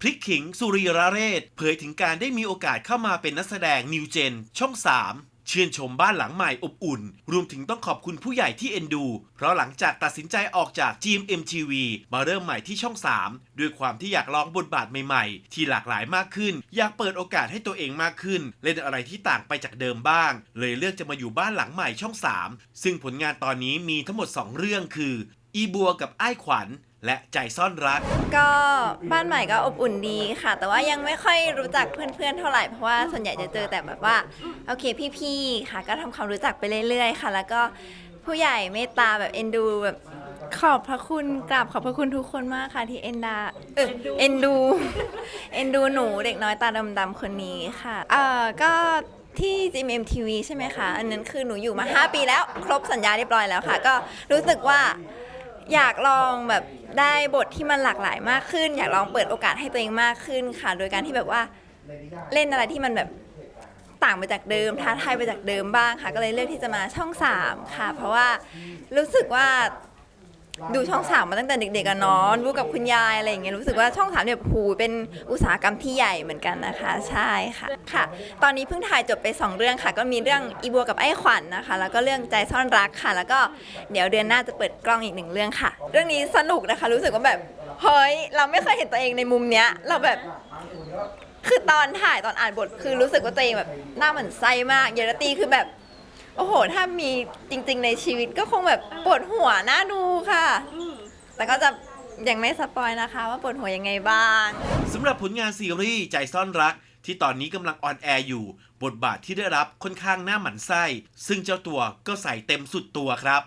พริกขิงสุริยราเรศ เผยถึงการได้มีโอกาสเข้ามาเป็นนักแสดงนิวเจน ช่อง3ชื่นชมบ้านหลังใหม่อบอุ่น รวมถึงต้องขอบคุณผู้ใหญ่ที่เอ็นดู เพราะหลังจากตัดสินใจออกจาก GMMTV มาเริ่มใหม่ที่ช่อง 3 ด้วยความที่อยากลองบทบาทใหม่ๆ ที่หลากหลายมากขึ้น อยากเปิดโอกาสให้ตัวเองมากขึ้น เล่นอะไรที่ต่างไปจากเดิมบ้าง เลยเลือกจะมาอยู่บ้านหลังใหม่ช่อง 3 ซึ่งผลงานตอนนี้มีทั้งหมด 2 เรื่องคือ อีบัวกับไอ้ขวัญ และใจซ่อนรัก ก็บ้านใหม่ก็อบอุ่นดีค่ะ แต่ว่ายังไม่ค่อยรู้จักเพื่อนๆเท่าไหร่เพราะว่าส่วนใหญ่จะเจอแต่แบบว่าโอเคพี่ๆค่ะก็ทำความรู้จักไปเรื่อยๆ ค่ะ แล้วก็ผู้ใหญ่เมตตาแบบเอ็นดูแบบขอบพระคุณกราบขอบพระคุณทุกคนมากค่ะที่เอ็นดาเออเอ็นดูเอ็นดูหนูเด็กน้อยตาดำๆคนนี้ค่ะเอ่อก็ที่ GMMTV ใช่ไหมคะ อันนั้นคือหนูอยู่มา 5 ปีแล้ว ครบสัญญาเรียบร้อยแล้วค่ะ ก็รู้สึกว่า อยากลองแบบได้บทที่มันหลากหลายมากขึ้น อยากลองเปิดโอกาสให้ตัวเองมากขึ้นค่ะ โดยการที่แบบว่าเล่นอะไรที่มันแบบต่างไปจากเดิมท้าทายไปจากเดิมบ้างค่ะ ก็เลยเลือกที่จะมาช่อง3ค่ะ เพราะว่ารู้สึกว่า ดูช่องสามมาตั้งแต่เด็กๆอะเนาะดูกับคุณยายอะไรอย่างเงี้ยรู้สึกว่าช่องสามเนี่ยผูเป็นอุตสาหกรรมที่ใหญ่เหมือนกันนะคะ ใช่ค่ะค่ะ ตอนนี้เพิ่งถ่ายจบไป 2 เรื่องค่ะ ก็มีเรื่องอีบัวกับไอ้ขวัญนะคะ แล้วก็เรื่องใจซ่อนรักค่ะ แล้วก็เดี๋ยวเดือนหน้าจะเปิดกล้องอีกหนึ่งเรื่องค่ะ เรื่องนี้สนุกนะคะ รู้สึกว่าแบบเฮ้ยเราไม่เคยเห็นตัวเองในมุมเนี้ยเราแบบคือตอนถ่ายตอนอ่านบทคือรู้สึกว่าตัวเองแบบหน้าเหมือนไส้มากเยลตีคือแบบ โอ้โห ถ้ามีจริง ๆ ในชีวิตก็คงแบบปวดหัวน่าดูค่ะแต่ก็จะยังไม่สปอยนะคะ ว่าปวดหัวยังไงบ้าง สำหรับผลงานซีรีส์ใจซ่อนรัก ที่ตอนนี้กำลังออนแอร์อยู่ บทบาทที่ได้รับค่อนข้างหน้าหมันไส้ ซึ่งเจ้าตัวก็ใส่เต็มสุดตัวครับ